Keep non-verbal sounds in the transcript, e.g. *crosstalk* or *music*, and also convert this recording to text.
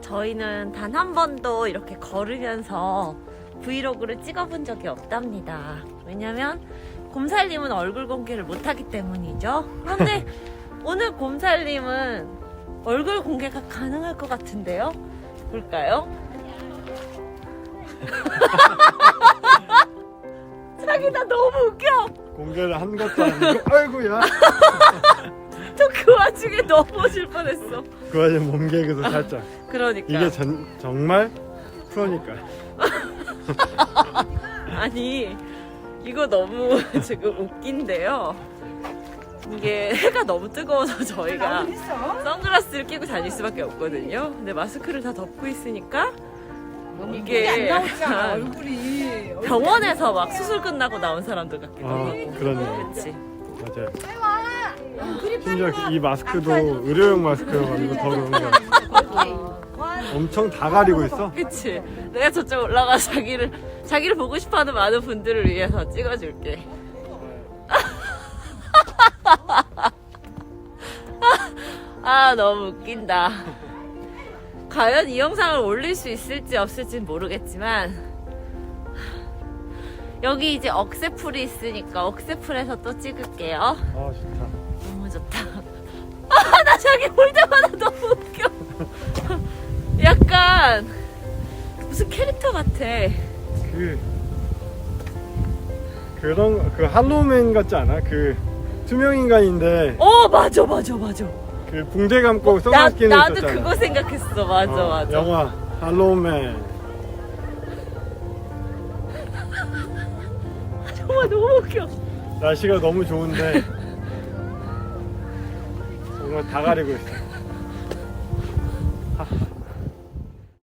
저희는 단 한 번도 이렇게 걸으면서 브이로그를 찍어본 적이 없답니다. 왜냐면 곰살님은 얼굴 공개를 못하기 때문이죠. 그런데 *laughs* 오늘 곰살님은 얼굴 공개가 가능할 것 같은데요? 볼까요? *laughs* 자기 나 너무 웃겨. 공개를 한 것도 아니고 아이고야 저 *laughs* 그 와중에 넘어질 뻔했어. 그 와중에 몸개그도 살짝 그러니까 이게 전, 정말 프로니까 *laughs* 아니 이거 너무 *laughs* 지금 웃긴데요. 이게 해가 너무 뜨거워서 저희가 선글라스를 끼고 다닐 수밖에 없거든요. 근데 마스크를 다 덮고 있으니까 이게 나오잖아 약간 얼굴이 병원에서 막 수술 끝나고 나온 사람들 같기도 아 하고. 그러네 그치? 맞아요 심지어 이 마스크도 의료용 마스크여가지고 더 그런 거 엄청 다 가리고 있어 그치? 내가 저쪽 올라가 자기를 자기를 보고 싶어하는 많은 분들을 위해서 찍어줄게. *laughs* 아 너무 웃긴다. 과연 이 영상을 올릴 수 있을지 없을지는 모르겠지만 여기 이제 억새풀이 있으니까 억새풀에서 또 찍을게요. 아 좋다 좋다. *laughs* 아, 나 자기 볼 때마다 너무 웃겨. *laughs* 약간 무슨 캐릭터 같아. 그 그런 그 할로우맨 같지 않아? 그 투명 인간인데 어, 맞아, 맞아, 맞아. 그 붕대 감고 나, 선글라스 끼는 나도 있었잖아 그거 생각했어. 맞아, 어, 맞아. 영화 할로우맨 *laughs* 정말 너무 웃겨. 날씨가 너무 좋은데 정말 다 가리고 있어